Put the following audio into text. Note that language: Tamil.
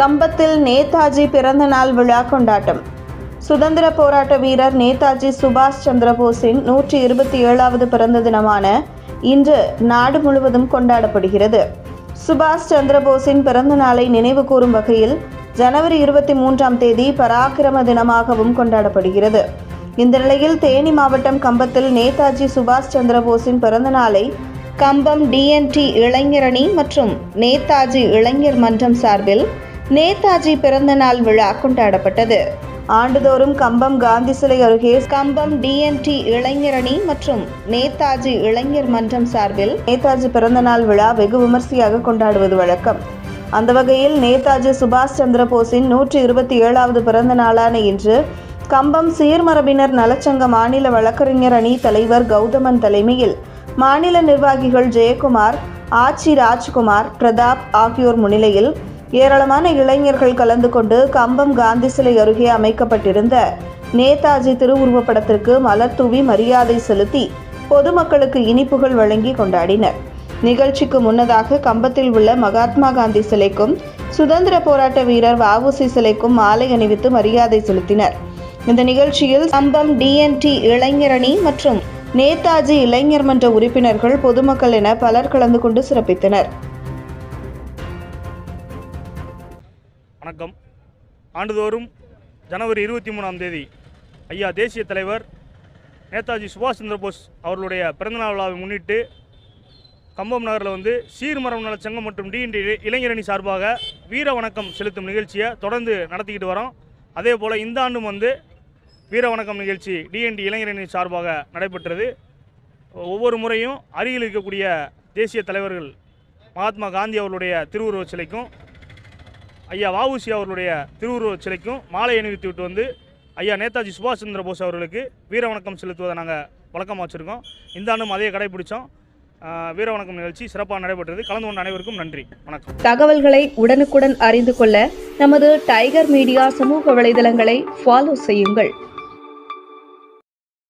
கம்பத்தில் நேதாஜி பிறந்தநாள் விழா கொண்டாட்டம். சுதந்திர போராட்ட வீரர் நேதாஜி சுபாஷ் சந்திரபோஸின் நூற்றி இருபத்தி ஏழாவது பிறந்த தினமான இன்று நாடு முழுவதும் கொண்டாடப்படுகிறது. சுபாஷ் சந்திரபோஸின் பிறந்த நாளை நினைவு கூறும் வகையில் ஜனவரி இருபத்தி மூன்றாம் தேதி பராக்கிரம தினமாகவும் கொண்டாடப்படுகிறது. இந்த நிலையில் தேனி மாவட்டம் கம்பத்தில் நேதாஜி சுபாஷ் சந்திரபோஸின் பிறந்த நாளை கம்பம் டிஎன்டி இளைஞரணி மற்றும் நேதாஜி இளைஞர் மன்றம் சார்பில் நேதாஜி பிறந்தநாள் விழா கொண்டாடப்பட்டது. ஆண்டுதோறும் கம்பம் காந்தி சிலை அருகே கம்பம் டிஎன்டி இளைஞரணி மற்றும் நேதாஜி இளைஞர் மன்றம் சார்பில் நேதாஜி பிறந்தநாள் விழா வெகு விமர்சையாக கொண்டாடுவது வழக்கம். அந்த வகையில் நேதாஜி சுபாஷ் சந்திர போஸின் நூற்றி இருபத்தி ஏழாவது பிறந்த நாளான இன்று கம்பம் சீர்மரபினர் நலச்சங்க மாநில வழக்கறிஞர் அணி தலைவர் கௌதமன் தலைமையில் மாநில நிர்வாகிகள் ஜெயக்குமார் ஆச்சி ராஜ்குமார் பிரதாப் ஆகியோர் முன்னிலையில் ஏராளமான இளைஞர்கள் கலந்து கொண்டு கம்பம் காந்தி சிலை அருகே அமைக்கப்பட்டிருந்த நேதாஜி திருவுருவப் படத்திற்கு மலர் தூவி மரியாதை செலுத்தி பொதுமக்களுக்கு இனிப்புகள் வழங்கி கொண்டாடினர். நிகழ்ச்சிக்கு முன்னதாக கம்பத்தில் உள்ள மகாத்மா காந்தி சிலைக்கும் சுதந்திர போராட்ட வீரர் வஉசி சிலைக்கும் மாலை அணிவித்து மரியாதை செலுத்தினர். இந்த நிகழ்ச்சியில் கம்பம் டிஎன்டி இளைஞரணி மற்றும் நேதாஜி இளைஞர் மன்ற உறுப்பினர்கள் பொதுமக்கள் என பலர் கலந்து கொண்டு சிறப்பித்தனர். வணக்கம். ஆண்டுதோறும் ஜனவரி இருபத்தி மூணாம் தேதி ஐயா தேசிய தலைவர் நேதாஜி சுபாஷ் சந்திரபோஸ் அவர்களுடைய பிறந்தநாள் விழாவை முன்னிட்டு கம்பம் நகரில் வந்து சீர்மரம் நலச்சங்கம் மற்றும் டிஎன்டி இளைஞரணி சார்பாக வீர வணக்கம் செலுத்தும் நிகழ்ச்சியை தொடர்ந்து நடத்திக்கிட்டு வரோம். அதே போல் இந்த ஆண்டும் வந்து வீர வணக்கம் நிகழ்ச்சி டிஎன்டி இளைஞரணி சார்பாக நடைபெற்றது. ஒவ்வொரு முறையும் அருகில் இருக்கக்கூடிய தேசிய தலைவர்கள் மகாத்மா காந்தி அவர்களுடைய திருவுருவச் சிலைக்கும் ஐயா வாவுசி அவர்களுடைய திருவுருவச் சிலைக்கும் மாலை அணிவித்து விட்டு வந்து ஐயா நேதாஜி சுபாஷ் சந்திர போஸ் அவர்களுக்கு வீர வணக்கம் செலுத்துவதை நாங்கள் வழக்கமாக வச்சுருக்கோம். இந்த ஆண்டும் அதே கடைபிடிச்சோம். வீர வணக்கம் நிகழ்ச்சி சிறப்பாக நடைபெற்றது. கலந்து கொண்ட அனைவருக்கும் நன்றி. வணக்கம். தகவல்களை உடனுக்குடன் அறிந்து கொள்ள நமது டைகர் மீடியா சமூக வலைதளங்களை ஃபாலோ செய்யுங்கள்.